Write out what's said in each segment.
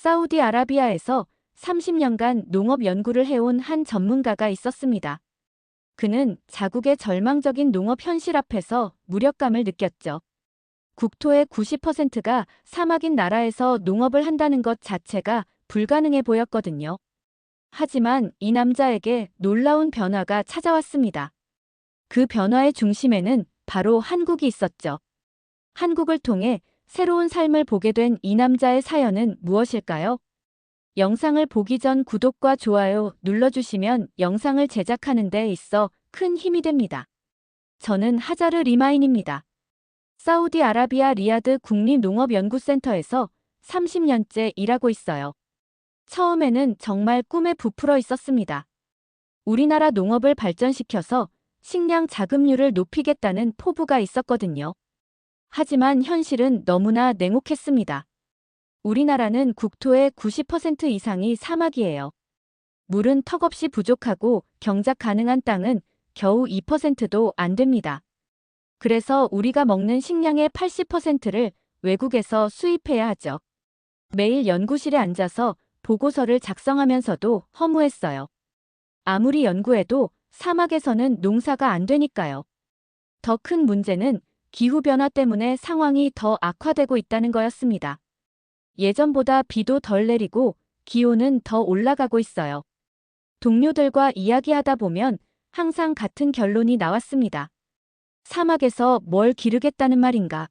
사우디아라비아에서 30년간 농업 연구를 해온 한 전문가가 있었습니다. 그는 자국의 절망적인 농업 현실 앞에서 무력감을 느꼈죠. 국토의 90%가 사막인 나라에서 농업을 한다는 것 자체가 불가능해 보였거든요. 하지만 이 남자에게 놀라운 변화가 찾아왔습니다. 그 변화의 중심에는 바로 한국이 있었죠. 한국을 통해 새로운 삶을 보게 된 이 남자의 사연은 무엇일까요? 영상을 보기 전 구독과 좋아요 눌러주시면 영상을 제작하는 데 있어 큰 힘이 됩니다. 저는 하자르 리마인입니다. 사우디아라비아 리야드 국립농업연구센터에서 30년째 일하고 있어요. 처음에는 정말 꿈에 부풀어 있었습니다. 우리나라 농업을 발전시켜서 식량 자급률을 높이겠다는 포부가 있었거든요. 하지만 현실은 너무나 냉혹했습니다. 우리나라는 국토의 90% 이상이 사막이에요. 물은 턱없이 부족하고 경작 가능한 땅은 겨우 2%도 안 됩니다. 그래서 우리가 먹는 식량의 80%를 외국에서 수입해야 하죠. 매일 연구실에 앉아서 보고서를 작성하면서도 허무했어요. 아무리 연구해도 사막에서는 농사가 안 되니까요. 더 큰 문제는 기후변화 때문에 상황이 더 악화되고 있다는 거였습니다. 예전보다 비도 덜 내리고 기온은 더 올라가고 있어요. 동료들과 이야기하다 보면 항상 같은 결론이 나왔습니다. 사막에서 뭘 기르겠다는 말인가.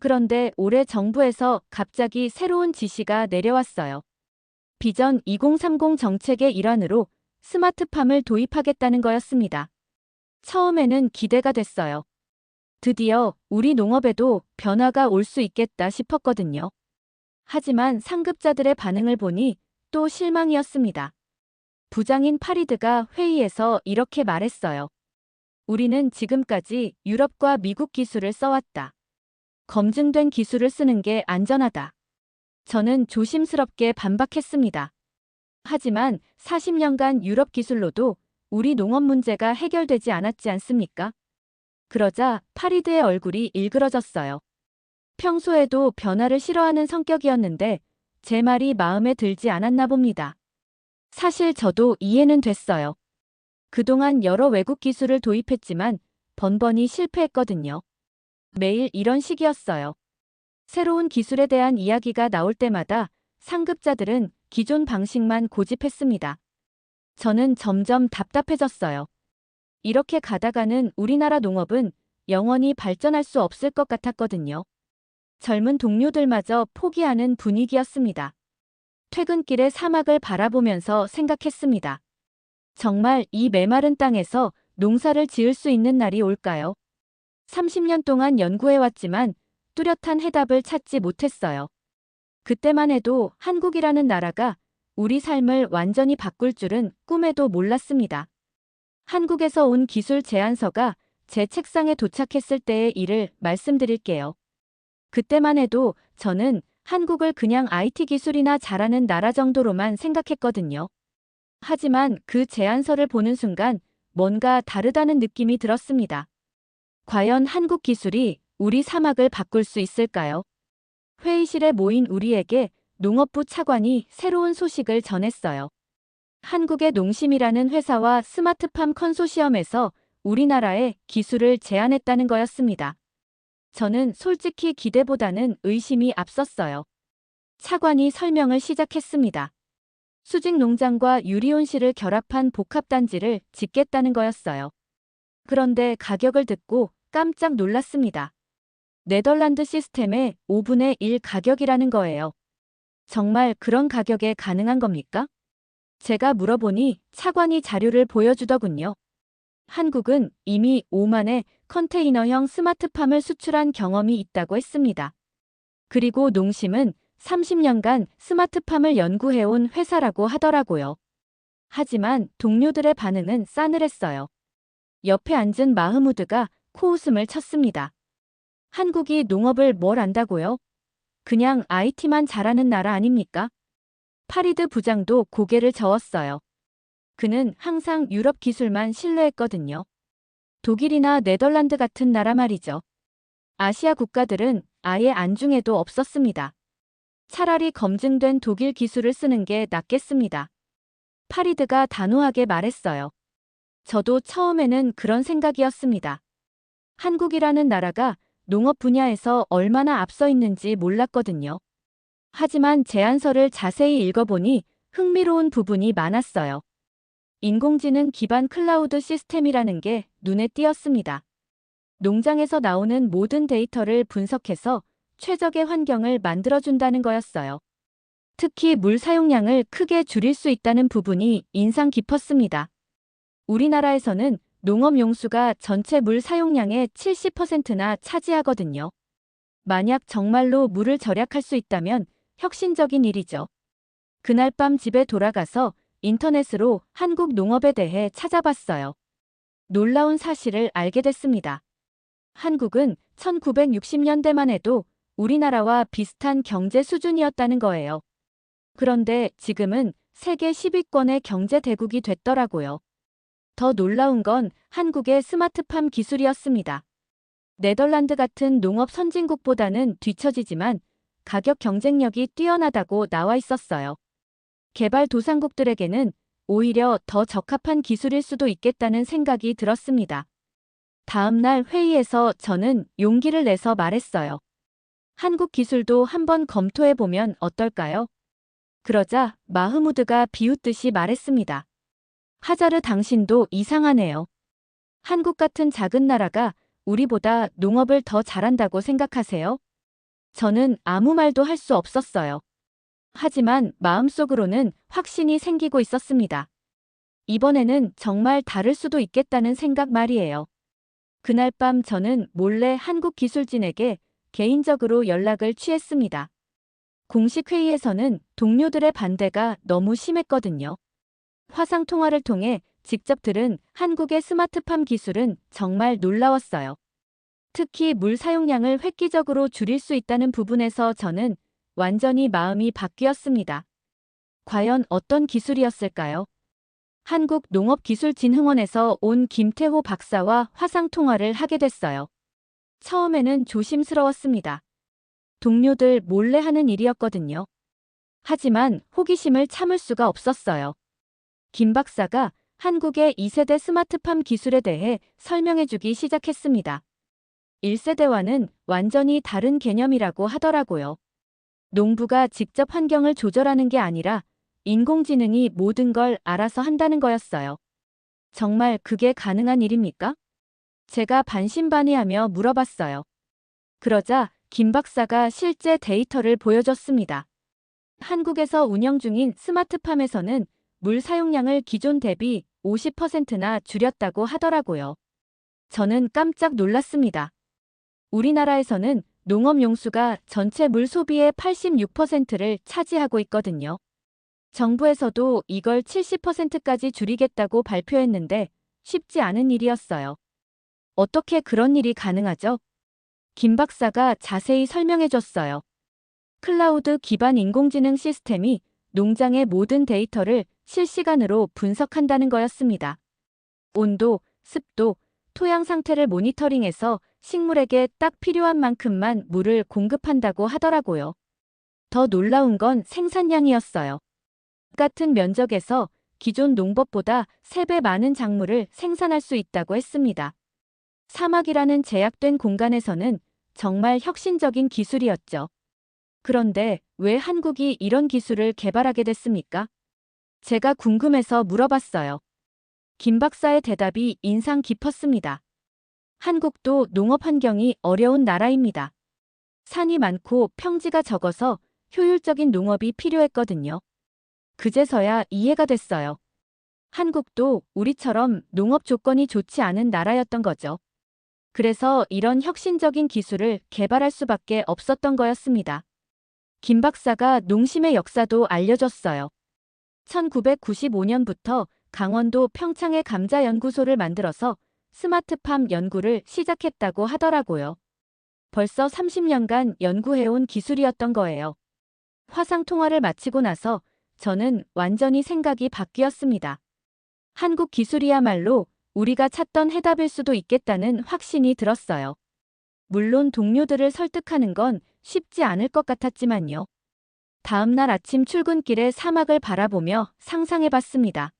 그런데 올해 정부에서 갑자기 새로운 지시가 내려왔어요. 비전 2030 정책의 일환으로 스마트팜을 도입하겠다는 거였습니다. 처음에는 기대가 됐어요. 드디어 우리 농업에도 변화가 올 수 있겠다 싶었거든요. 하지만 상급자들의 반응을 보니 또 실망이었습니다. 부장인 파리드가 회의에서 이렇게 말했어요. 우리는 지금까지 유럽과 미국 기술을 써왔다. 검증된 기술을 쓰는 게 안전하다. 저는 조심스럽게 반박했습니다. 하지만 40년간 유럽 기술로도 우리 농업 문제가 해결되지 않았지 않습니까? 그러자 파리드의 얼굴이 일그러졌어요. 평소에도 변화를 싫어하는 성격이었는데 제 말이 마음에 들지 않았나 봅니다. 사실 저도 이해는 됐어요. 그동안 여러 외국 기술을 도입했지만 번번이 실패했거든요. 매일 이런 식이었어요. 새로운 기술에 대한 이야기가 나올 때마다 상급자들은 기존 방식만 고집했습니다. 저는 점점 답답해졌어요. 이렇게 가다가는 우리나라 농업은 영원히 발전할 수 없을 것 같았거든요. 젊은 동료들마저 포기하는 분위기였습니다. 퇴근길에 사막을 바라보면서 생각했습니다. 정말 이 메마른 땅에서 농사를 지을 수 있는 날이 올까요? 30년 동안 연구해왔지만 뚜렷한 해답을 찾지 못했어요. 그때만 해도 한국이라는 나라가 우리 삶을 완전히 바꿀 줄은 꿈에도 몰랐습니다. 한국에서 온 기술 제안서가 제 책상에 도착했을 때의 일을 말씀드릴게요. 그때만 해도 저는 한국을 그냥 IT 기술이나 잘하는 나라 정도로만 생각했거든요. 하지만 그 제안서를 보는 순간 뭔가 다르다는 느낌이 들었습니다. 과연 한국 기술이 우리 사막을 바꿀 수 있을까요? 회의실에 모인 우리에게 농업부 차관이 새로운 소식을 전했어요. 한국의 농심이라는 회사와 스마트팜 컨소시엄에서 우리나라에 기술을 제안했다는 거였습니다. 저는 솔직히 기대보다는 의심이 앞섰어요. 차관이 설명을 시작했습니다. 수직 농장과 유리온실을 결합한 복합단지를 짓겠다는 거였어요. 그런데 가격을 듣고 깜짝 놀랐습니다. 네덜란드 시스템의 5분의 1 가격이라는 거예요. 정말 그런 가격에 가능한 겁니까? 제가 물어보니 차관이 자료를 보여주더군요. 한국은 이미 5만의 컨테이너형 스마트팜을 수출한 경험이 있다고 했습니다. 그리고 농심은 30년간 스마트팜을 연구해온 회사라고 하더라고요. 하지만 동료들의 반응은 싸늘했어요. 옆에 앉은 마흐무드가 코웃음을 쳤습니다. 한국이 농업을 뭘 안다고요? 그냥 IT만 잘하는 나라 아닙니까? 파리드 부장도 고개를 저었어요. 그는 항상 유럽 기술만 신뢰했거든요. 독일이나 네덜란드 같은 나라 말이죠. 아시아 국가들은 아예 안중에도 없었습니다. 차라리 검증된 독일 기술을 쓰는 게 낫겠습니다. 파리드가 단호하게 말했어요. 저도 처음에는 그런 생각이었습니다. 한국이라는 나라가 농업 분야에서 얼마나 앞서 있는지 몰랐거든요. 하지만 제안서를 자세히 읽어보니 흥미로운 부분이 많았어요. 인공지능 기반 클라우드 시스템이라는 게 눈에 띄었습니다. 농장에서 나오는 모든 데이터를 분석해서 최적의 환경을 만들어준다는 거였어요. 특히 물 사용량을 크게 줄일 수 있다는 부분이 인상 깊었습니다. 우리나라에서는 농업 용수가 전체 물 사용량의 70%나 차지하거든요. 만약 정말로 물을 절약할 수 있다면 혁신적인 일이죠. 그날 밤 집에 돌아가서 인터넷으로 한국 농업에 대해 찾아봤어요. 놀라운 사실을 알게 됐습니다. 한국은 1960년대만 해도 우리나라와 비슷한 경제 수준이었다는 거예요. 그런데 지금은 세계 10위권의 경제 대국이 됐더라고요. 더 놀라운 건 한국의 스마트팜 기술이었습니다. 네덜란드 같은 농업 선진국보다는 뒤처지지만 가격 경쟁력이 뛰어나다고 나와 있었어요. 개발 도상국들에게는 오히려 더 적합한 기술일 수도 있겠다는 생각이 들었습니다. 다음 날 회의에서 저는 용기를 내서 말했어요. 한국 기술도 한번 검토해 보면 어떨까요? 그러자 마흐무드가 비웃듯이 말했습니다. 하자르 당신도 이상하네요. 한국 같은 작은 나라가 우리보다 농업을 더 잘한다고 생각하세요? 저는 아무 말도 할 수 없었어요. 하지만 마음속으로는 확신이 생기고 있었습니다. 이번에는 정말 다를 수도 있겠다는 생각 말이에요. 그날 밤 저는 몰래 한국 기술진에게 개인적으로 연락을 취했습니다. 공식 회의에서는 동료들의 반대가 너무 심했거든요. 화상 통화를 통해 직접 들은 한국의 스마트팜 기술은 정말 놀라웠어요. 특히 물 사용량을 획기적으로 줄일 수 있다는 부분에서 저는 완전히 마음이 바뀌었습니다. 과연 어떤 기술이었을까요? 한국농업기술진흥원에서 온 김태호 박사와 화상 통화를 하게 됐어요. 처음에는 조심스러웠습니다. 동료들 몰래 하는 일이었거든요. 하지만 호기심을 참을 수가 없었어요. 김 박사가 한국의 2세대 스마트팜 기술에 대해 설명해주기 시작했습니다. 1세대와는 완전히 다른 개념이라고 하더라고요. 농부가 직접 환경을 조절하는 게 아니라 인공지능이 모든 걸 알아서 한다는 거였어요. 정말 그게 가능한 일입니까? 제가 반신반의하며 물어봤어요. 그러자 김 박사가 실제 데이터를 보여줬습니다. 한국에서 운영 중인 스마트팜에서는 물 사용량을 기존 대비 50%나 줄였다고 하더라고요. 저는 깜짝 놀랐습니다. 우리나라에서는 농업 용수가 전체 물 소비의 86%를 차지하고 있거든요. 정부에서도 이걸 70%까지 줄이겠다고 발표했는데 쉽지 않은 일이었어요. 어떻게 그런 일이 가능하죠? 김 박사가 자세히 설명해 줬어요. 클라우드 기반 인공지능 시스템이 농장의 모든 데이터를 실시간으로 분석한다는 거였습니다. 온도, 습도, 토양 상태를 모니터링해서 식물에게 딱 필요한 만큼만 물을 공급한다고 하더라고요. 더 놀라운 건 생산량이었어요. 같은 면적에서 기존 농법보다 3배 많은 작물을 생산할 수 있다고 했습니다. 사막이라는 제약된 공간에서는 정말 혁신적인 기술이었죠. 그런데 왜 한국이 이런 기술을 개발하게 됐습니까? 제가 궁금해서 물어봤어요. 김 박사의 대답이 인상 깊었습니다. 한국도 농업 환경이 어려운 나라입니다. 산이 많고 평지가 적어서 효율적인 농업이 필요했거든요. 그제서야 이해가 됐어요. 한국도 우리처럼 농업 조건이 좋지 않은 나라였던 거죠. 그래서 이런 혁신적인 기술을 개발할 수밖에 없었던 거였습니다. 김 박사가 농심의 역사도 알려줬어요. 1995년부터 강원도 평창에 감자 연구소를 만들어서 스마트팜 연구를 시작했다고 하더라고요. 벌써 30년간 연구해온 기술이었던 거예요. 화상 통화를 마치고 나서 저는 완전히 생각이 바뀌었습니다. 한국 기술이야말로 우리가 찾던 해답일 수도 있겠다는 확신이 들었어요. 물론 동료들을 설득하는 건 쉽지 않을 것 같았지만요. 다음 날 아침 출근길에 사막을 바라보며 상상해 봤습니다.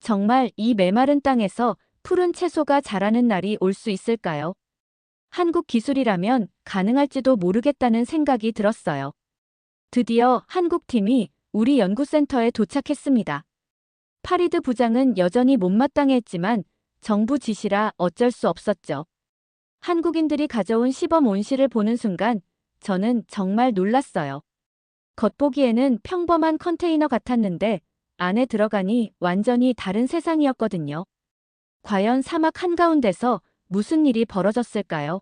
정말 이 메마른 땅에서 푸른 채소가 자라는 날이 올 수 있을까요? 한국 기술이라면 가능할지도 모르겠다는 생각이 들었어요. 드디어 한국팀이 우리 연구센터에 도착했습니다. 파리드 부장은 여전히 못마땅했지만 정부 지시라 어쩔 수 없었죠. 한국인들이 가져온 시범 온실을 보는 순간 저는 정말 놀랐어요. 겉보기에는 평범한 컨테이너 같았는데 안에 들어가니 완전히 다른 세상이었거든요. 과연 사막 한가운데서 무슨 일이 벌어졌을까요?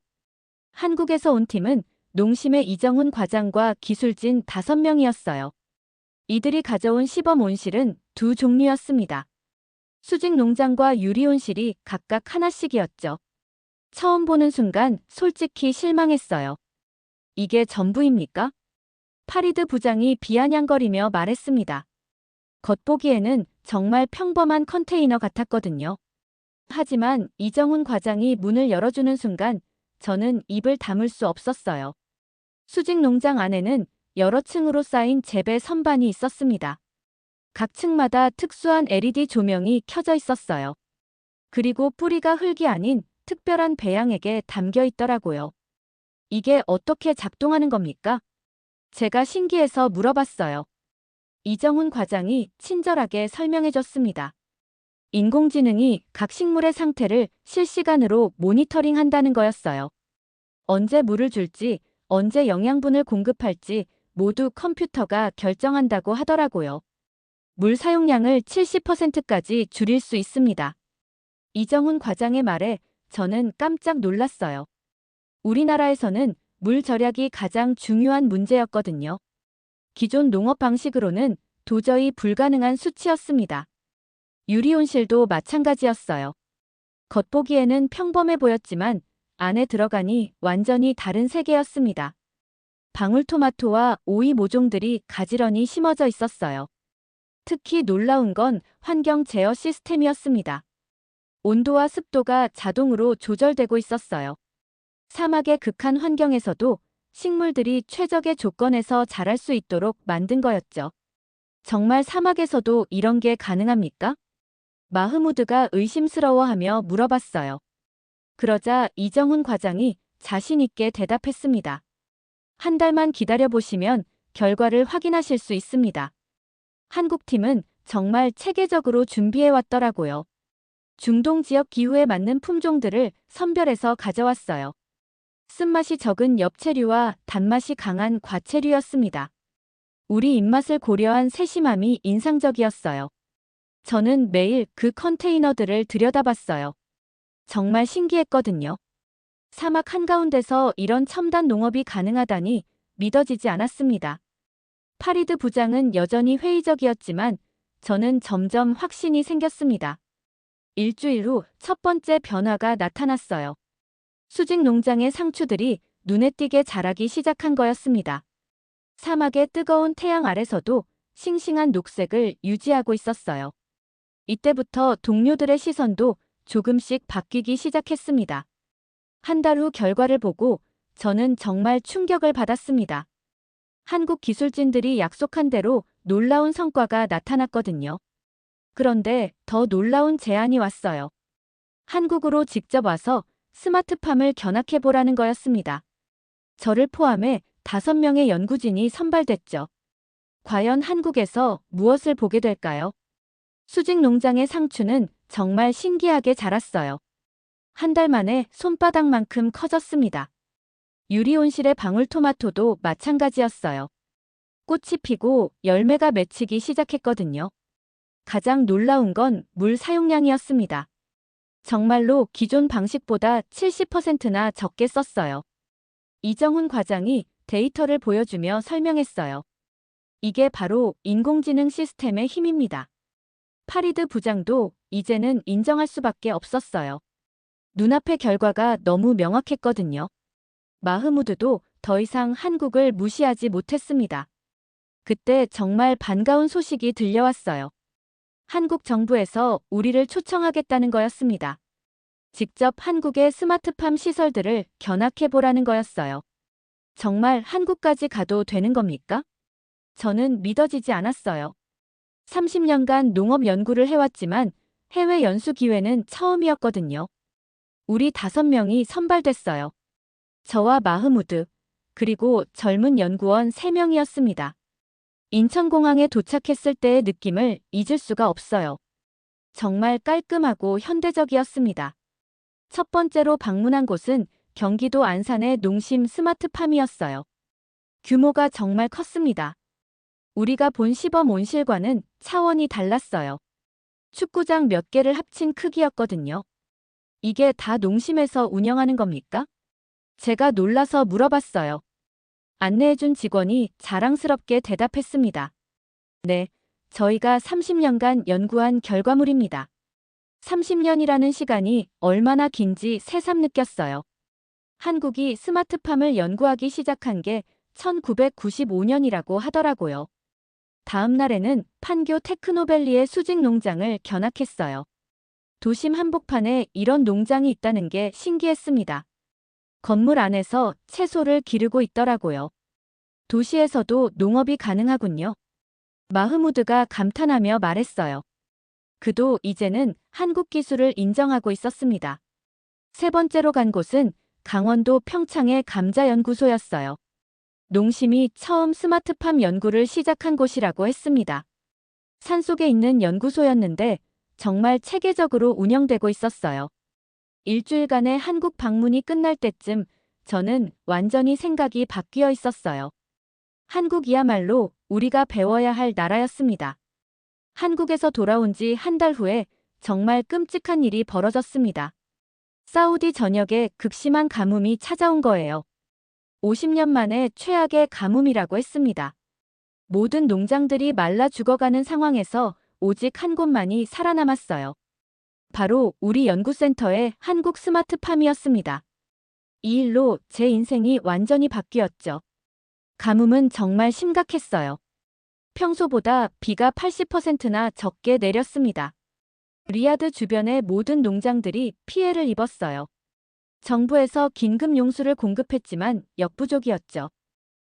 한국에서 온 팀은 농심의 이정훈 과장과 기술진 5명이었어요. 이들이 가져온 시범 온실은 두 종류였습니다. 수직 농장과 유리 온실이 각각 하나씩이었죠. 처음 보는 순간 솔직히 실망했어요. 이게 전부입니까? 파리드 부장이 비아냥거리며 말했습니다. 겉보기에는 정말 평범한 컨테이너 같았거든요. 하지만 이정훈 과장이 문을 열어주는 순간 저는 입을 다물 수 없었어요. 수직 농장 안에는 여러 층으로 쌓인 재배 선반이 있었습니다. 각 층마다 특수한 LED 조명이 켜져 있었어요. 그리고 뿌리가 흙이 아닌 특별한 배양액에 담겨 있더라고요. 이게 어떻게 작동하는 겁니까? 제가 신기해서 물어봤어요. 이정훈 과장이 친절하게 설명해 줬습니다. 인공지능이 각 식물의 상태를 실시간으로 모니터링 한다는 거였어요. 언제 물을 줄지, 언제 영양분을 공급할지 모두 컴퓨터가 결정한다고 하더라고요. 물 사용량을 70%까지 줄일 수 있습니다. 이정훈 과장의 말에 저는 깜짝 놀랐어요. 우리나라에서는 물 절약이 가장 중요한 문제였거든요. 기존 농업 방식으로는 도저히 불가능한 수치였습니다. 유리온실도 마찬가지였어요. 겉보기에는 평범해 보였지만 안에 들어가니 완전히 다른 세계였습니다. 방울토마토와 오이 모종들이 가지런히 심어져 있었어요. 특히 놀라운 건 환경 제어 시스템이었습니다. 온도와 습도가 자동으로 조절되고 있었어요. 사막의 극한 환경에서도 식물들이 최적의 조건에서 자랄 수 있도록 만든 거였죠. 정말 사막에서도 이런 게 가능합니까? 마흐무드가 의심스러워하며 물어봤어요. 그러자 이정훈 과장이 자신있게 대답했습니다. 한 달만 기다려보시면 결과를 확인하실 수 있습니다. 한국팀은 정말 체계적으로 준비해왔더라고요. 중동 지역 기후에 맞는 품종들을 선별해서 가져왔어요. 쓴맛이 적은 엽채류와 단맛이 강한 과채류였습니다. 우리 입맛을 고려한 세심함이 인상적이었어요. 저는 매일 그 컨테이너들을 들여다봤어요. 정말 신기했거든요. 사막 한가운데서 이런 첨단 농업이 가능하다니 믿어지지 않았습니다. 파리드 부장은 여전히 회의적이었지만 저는 점점 확신이 생겼습니다. 일주일 후 첫 번째 변화가 나타났어요. 수직 농장의 상추들이 눈에 띄게 자라기 시작한 거였습니다. 사막의 뜨거운 태양 아래서도 싱싱한 녹색을 유지하고 있었어요. 이때부터 동료들의 시선도 조금씩 바뀌기 시작했습니다. 한 달 후 결과를 보고 저는 정말 충격을 받았습니다. 한국 기술진들이 약속한 대로 놀라운 성과가 나타났거든요. 그런데 더 놀라운 제안이 왔어요. 한국으로 직접 와서 스마트팜을 견학해보라는 거였습니다. 저를 포함해 다섯 명의 연구진이 선발됐죠. 과연 한국에서 무엇을 보게 될까요? 수직 농장의 상추는 정말 신기하게 자랐어요. 한 달 만에 손바닥만큼 커졌습니다. 유리 온실의 방울토마토도 마찬가지였어요. 꽃이 피고 열매가 맺히기 시작했거든요. 가장 놀라운 건 물 사용량이었습니다. 정말로 기존 방식보다 70%나 적게 썼어요. 이정훈 과장이 데이터를 보여주며 설명했어요. 이게 바로 인공지능 시스템의 힘입니다. 파리드 부장도 이제는 인정할 수밖에 없었어요. 눈앞의 결과가 너무 명확했거든요. 마흐무드도 더 이상 한국을 무시하지 못했습니다. 그때 정말 반가운 소식이 들려왔어요. 한국 정부에서 우리를 초청하겠다는 거였습니다. 직접 한국의 스마트팜 시설들을 견학해 보라는 거였어요. 정말 한국까지 가도 되는 겁니까? 저는 믿어지지 않았어요. 30년간 농업 연구를 해왔지만 해외 연수 기회는 처음이었거든요. 우리 다섯 명이 선발됐어요. 저와 마흐무드, 그리고 젊은 연구원 3명이었습니다. 인천공항에 도착했을 때의 느낌을 잊을 수가 없어요. 정말 깔끔하고 현대적이었습니다. 첫 번째로 방문한 곳은 경기도 안산의 농심 스마트팜이었어요. 규모가 정말 컸습니다. 우리가 본 시범 온실과는 차원이 달랐어요. 축구장 몇 개를 합친 크기였거든요. 이게 다 농심에서 운영하는 겁니까? 제가 놀라서 물어봤어요. 안내해준 직원이 자랑스럽게 대답했습니다. 네, 저희가 30년간 연구한 결과물입니다. 30년이라는 시간이 얼마나 긴지 새삼 느꼈어요. 한국이 스마트팜을 연구하기 시작한 게 1995년이라고 하더라고요. 다음 날에는 판교 테크노밸리의 수직 농장을 견학했어요. 도심 한복판에 이런 농장이 있다는 게 신기했습니다. 건물 안에서 채소를 기르고 있더라고요. 도시에서도 농업이 가능하군요. 마흐무드가 감탄하며 말했어요. 그도 이제는 한국 기술을 인정하고 있었습니다. 세 번째로 간 곳은 강원도 평창의 감자연구소였어요. 농심이 처음 스마트팜 연구를 시작한 곳이라고 했습니다. 산속에 있는 연구소였는데 정말 체계적으로 운영되고 있었어요. 일주일간의 한국 방문이 끝날 때쯤 저는 완전히 생각이 바뀌어 있었어요. 한국이야말로 우리가 배워야 할 나라였습니다. 한국에서 돌아온 지 한 달 후에 정말 끔찍한 일이 벌어졌습니다. 사우디 전역에 극심한 가뭄이 찾아온 거예요. 50년 만에 최악의 가뭄이라고 했습니다. 모든 농장들이 말라 죽어가는 상황에서 오직 한 곳만이 살아남았어요. 바로 우리 연구센터의 한국 스마트팜이었습니다. 이 일로 제 인생이 완전히 바뀌었죠. 가뭄은 정말 심각했어요. 평소보다 비가 80%나 적게 내렸습니다. 리야드 주변의 모든 농장들이 피해를 입었어요. 정부에서 긴급 용수를 공급했지만 역부족이었죠.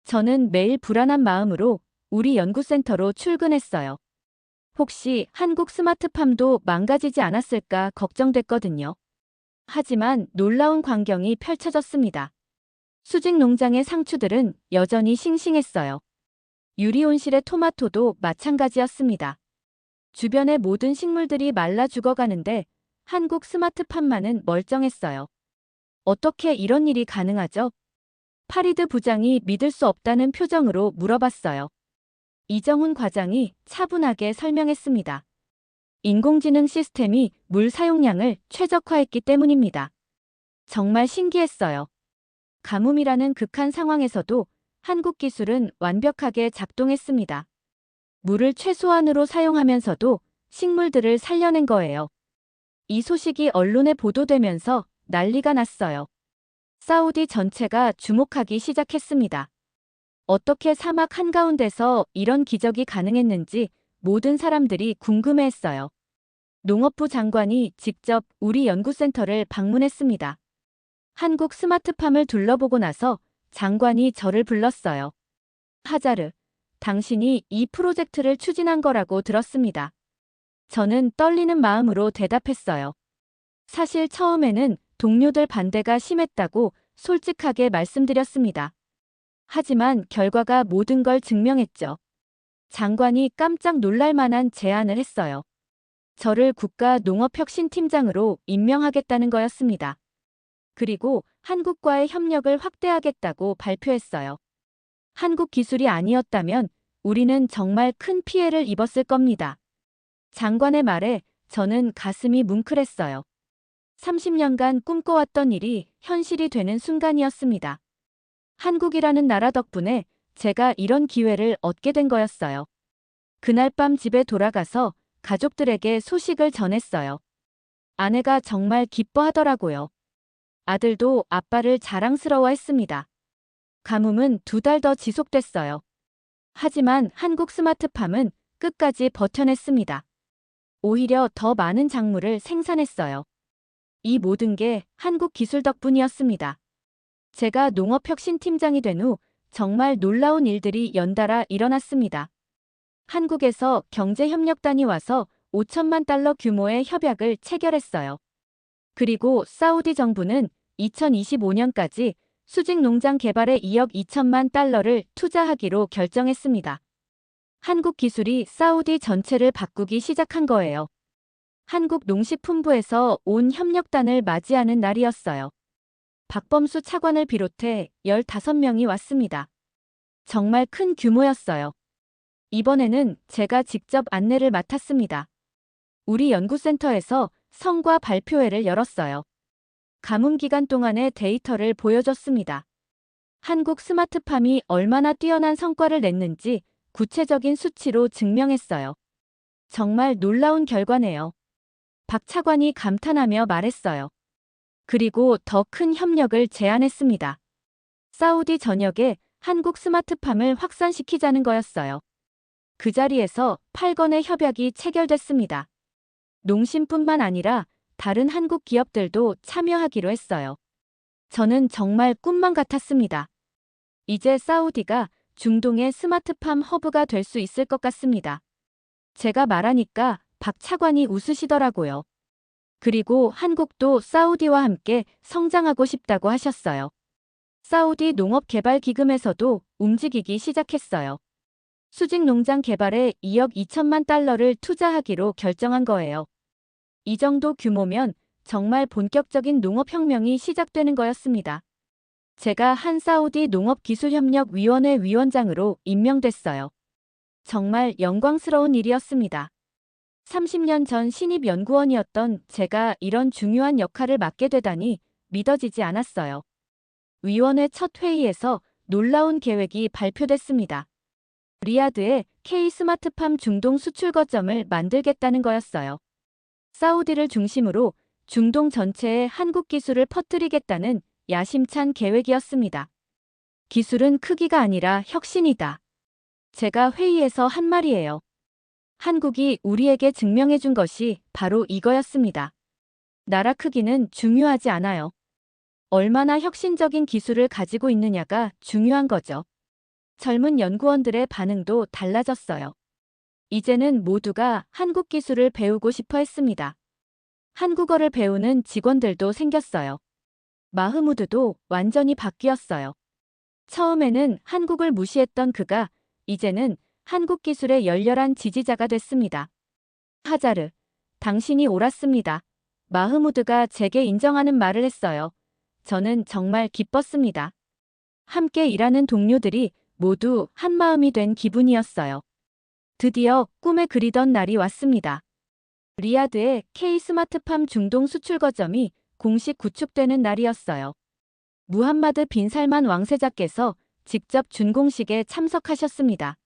저는 매일 불안한 마음으로 우리 연구센터로 출근했어요. 혹시 한국 스마트팜도 망가지지 않았을까 걱정됐거든요. 하지만 놀라운 광경이 펼쳐졌습니다. 수직 농장의 상추들은 여전히 싱싱했어요. 유리온실의 토마토도 마찬가지였습니다. 주변의 모든 식물들이 말라 죽어가는데 한국 스마트팜만은 멀쩡했어요. 어떻게 이런 일이 가능하죠? 파리드 부장이 믿을 수 없다는 표정으로 물어봤어요. 이정훈 과장이 차분하게 설명했습니다. 인공지능 시스템이 물 사용량을 최적화했기 때문입니다. 정말 신기했어요. 가뭄이라는 극한 상황에서도 한국 기술은 완벽하게 작동했습니다. 물을 최소한으로 사용하면서도 식물들을 살려낸 거예요. 이 소식이 언론에 보도되면서 난리가 났어요. 사우디 전체가 주목하기 시작했습니다. 어떻게 사막 한가운데서 이런 기적이 가능했는지 모든 사람들이 궁금해했어요. 농업부 장관이 직접 우리 연구센터를 방문했습니다. 한국 스마트팜을 둘러보고 나서 장관이 저를 불렀어요. 하자르, 당신이 이 프로젝트를 추진한 거라고 들었습니다. 저는 떨리는 마음으로 대답했어요. 사실 처음에는 동료들 반대가 심했다고 솔직하게 말씀드렸습니다. 하지만 결과가 모든 걸 증명했죠. 장관이 깜짝 놀랄 만한 제안을 했어요. 저를 국가 농업혁신팀장으로 임명하겠다는 거였습니다. 그리고 한국과의 협력을 확대하겠다고 발표했어요. 한국 기술이 아니었다면 우리는 정말 큰 피해를 입었을 겁니다. 장관의 말에 저는 가슴이 뭉클했어요. 30년간 꿈꿔왔던 일이 현실이 되는 순간이었습니다. 한국이라는 나라 덕분에 제가 이런 기회를 얻게 된 거였어요. 그날 밤 집에 돌아가서 가족들에게 소식을 전했어요. 아내가 정말 기뻐하더라고요. 아들도 아빠를 자랑스러워했습니다. 가뭄은 두 달 더 지속됐어요. 하지만 한국 스마트팜은 끝까지 버텨냈습니다. 오히려 더 많은 작물을 생산했어요. 이 모든 게 한국 기술 덕분이었습니다. 제가 농업혁신팀장이 된 후 정말 놀라운 일들이 연달아 일어났습니다. 한국에서 경제협력단이 와서 5천만 달러 규모의 협약을 체결했어요. 그리고 사우디 정부는 2025년까지 수직 농장 개발에 2억 2천만 달러를 투자하기로 결정했습니다. 한국 기술이 사우디 전체를 바꾸기 시작한 거예요. 한국 농식품부에서 온 협력단을 맞이하는 날이었어요. 박범수 차관을 비롯해 15명이 왔습니다. 정말 큰 규모였어요. 이번에는 제가 직접 안내를 맡았습니다. 우리 연구센터에서 성과 발표회를 열었어요. 가뭄 기간 동안의 데이터를 보여줬습니다. 한국 스마트팜이 얼마나 뛰어난 성과를 냈는지 구체적인 수치로 증명했어요. 정말 놀라운 결과네요. 박 차관이 감탄하며 말했어요. 그리고 더 큰 협력을 제안했습니다. 사우디 전역에 한국 스마트팜을 확산시키자는 거였어요. 그 자리에서 8건의 협약이 체결됐습니다. 농심뿐만 아니라 다른 한국 기업들도 참여하기로 했어요. 저는 정말 꿈만 같았습니다. 이제 사우디가 중동의 스마트팜 허브가 될 수 있을 것 같습니다. 제가 말하니까 박 차관이 웃으시더라고요. 그리고 한국도 사우디와 함께 성장하고 싶다고 하셨어요. 사우디 농업개발기금에서도 움직이기 시작했어요. 수직 농장 개발에 2억 2천만 달러를 투자하기로 결정한 거예요. 이 정도 규모면 정말 본격적인 농업혁명이 시작되는 거였습니다. 제가 한 사우디 농업기술협력위원회 위원장으로 임명됐어요. 정말 영광스러운 일이었습니다. 30년 전 신입 연구원이었던 제가 이런 중요한 역할을 맡게 되다니 믿어지지 않았어요. 위원회 첫 회의에서 놀라운 계획이 발표됐습니다. 리야드에 K 스마트팜 중동 수출 거점을 만들겠다는 거였어요. 사우디를 중심으로 중동 전체에 한국 기술을 퍼뜨리겠다는 야심찬 계획이었습니다. 기술은 크기가 아니라 혁신이다. 제가 회의에서 한 말이에요. 한국이 우리에게 증명해 준 것이 바로 이거였습니다. 나라 크기는 중요하지 않아요. 얼마나 혁신적인 기술을 가지고 있느냐가 중요한 거죠. 젊은 연구원들의 반응도 달라졌어요. 이제는 모두가 한국 기술을 배우고 싶어 했습니다. 한국어를 배우는 직원들도 생겼어요. 마흐무드도 완전히 바뀌었어요. 처음에는 한국을 무시했던 그가 이제는 한국 기술의 열렬한 지지자가 됐습니다. 하자르, 당신이 옳았습니다. 마흐무드가 제게 인정하는 말을 했어요. 저는 정말 기뻤습니다. 함께 일하는 동료들이 모두 한마음이 된 기분이었어요. 드디어 꿈에 그리던 날이 왔습니다. 리야드의 K 스마트팜 중동 수출 거점이 공식 구축되는 날이었어요. 무함마드 빈 살만 왕세자께서 직접 준공식에 참석하셨습니다.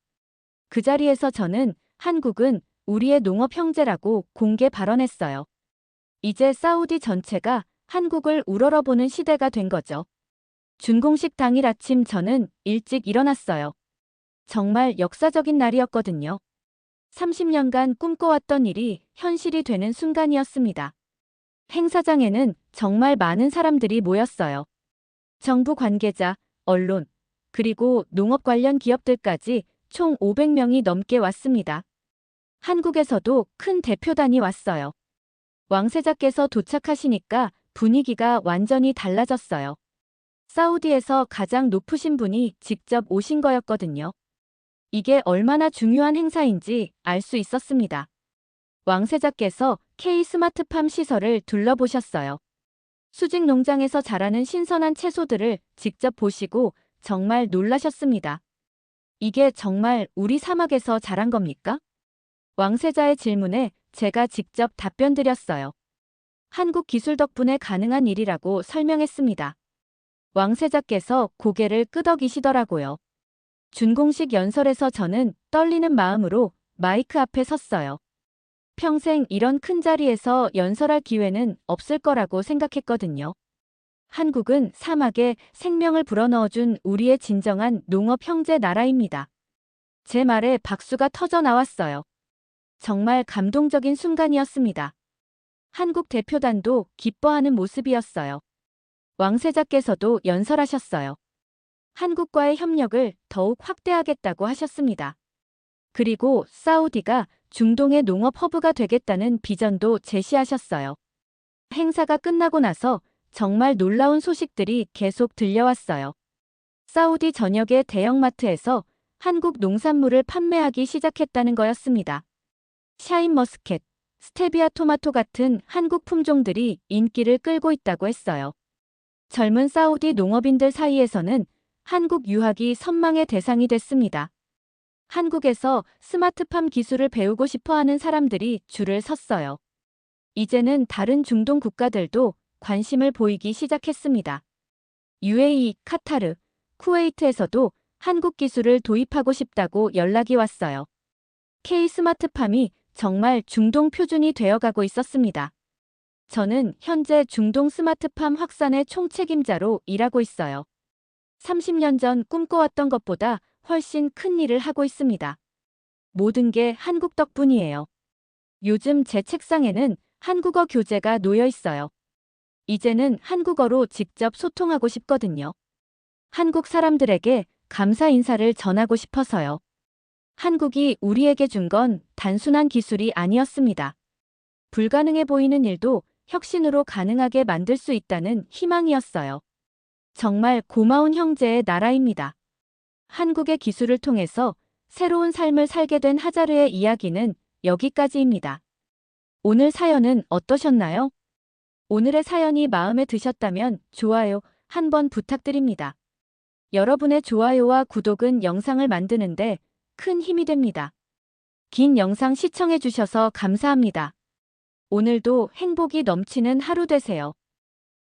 그 자리에서 저는 한국은 우리의 농업 형제라고 공개 발언했어요. 이제 사우디 전체가 한국을 우러러보는 시대가 된 거죠. 준공식 당일 아침 저는 일찍 일어났어요. 정말 역사적인 날이었거든요. 30년간 꿈꿔왔던 일이 현실이 되는 순간이었습니다. 행사장에는 정말 많은 사람들이 모였어요. 정부 관계자, 언론, 그리고 농업 관련 기업들까지 총 500명이 넘게 왔습니다. 한국에서도 큰 대표단이 왔어요. 왕세자께서 도착하시니까 분위기가 완전히 달라졌어요. 사우디에서 가장 높으신 분이 직접 오신 거였거든요. 이게 얼마나 중요한 행사인지 알 수 있었습니다. 왕세자께서 K 스마트팜 시설을 둘러보셨어요. 수직 농장에서 자라는 신선한 채소들을 직접 보시고 정말 놀라셨습니다. 이게 정말 우리 사막에서 자란 겁니까? 왕세자의 질문에 제가 직접 답변 드렸어요. 한국 기술 덕분에 가능한 일이라고 설명했습니다. 왕세자께서 고개를 끄덕이시더라고요. 준공식 연설에서 저는 떨리는 마음으로 마이크 앞에 섰어요. 평생 이런 큰 자리에서 연설할 기회는 없을 거라고 생각했거든요. 한국은 사막에 생명을 불어넣어준 우리의 진정한 농업 형제 나라입니다. 제 말에 박수가 터져 나왔어요. 정말 감동적인 순간이었습니다. 한국 대표단도 기뻐하는 모습이었어요. 왕세자께서도 연설하셨어요. 한국과의 협력을 더욱 확대하겠다고 하셨습니다. 그리고 사우디가 중동의 농업 허브가 되겠다는 비전도 제시하셨어요. 행사가 끝나고 나서 정말 놀라운 소식들이 계속 들려왔어요. 사우디 전역의 대형마트에서 한국 농산물을 판매하기 시작했다는 거였습니다. 샤인머스켓, 스테비아 토마토 같은 한국 품종들이 인기를 끌고 있다고 했어요. 젊은 사우디 농업인들 사이에서는 한국 유학이 선망의 대상이 됐습니다. 한국에서 스마트팜 기술을 배우고 싶어 하는 사람들이 줄을 섰어요. 이제는 다른 중동 국가들도 관심을 보이기 시작했습니다. UAE, 카타르, 쿠웨이트에서도 한국 기술을 도입하고 싶다고 연락이 왔어요. K 스마트팜이 정말 중동 표준이 되어가고 있었습니다. 저는 현재 중동 스마트팜 확산의 총책임자로 일하고 있어요. 30년 전 꿈꿔왔던 것보다 훨씬 큰 일을 하고 있습니다. 모든 게 한국 덕분이에요. 요즘 제 책상에는 한국어 교재가 놓여 있어요. 이제는 한국어로 직접 소통하고 싶거든요. 한국 사람들에게 감사 인사를 전하고 싶어서요. 한국이 우리에게 준 건 단순한 기술이 아니었습니다. 불가능해 보이는 일도 혁신으로 가능하게 만들 수 있다는 희망이었어요. 정말 고마운 형제의 나라입니다. 한국의 기술을 통해서 새로운 삶을 살게 된 하자르의 이야기는 여기까지입니다. 오늘 사연은 어떠셨나요? 오늘의 사연이 마음에 드셨다면 좋아요 한번 부탁드립니다. 여러분의 좋아요와 구독은 영상을 만드는데 큰 힘이 됩니다. 긴 영상 시청해주셔서 감사합니다. 오늘도 행복이 넘치는 하루 되세요.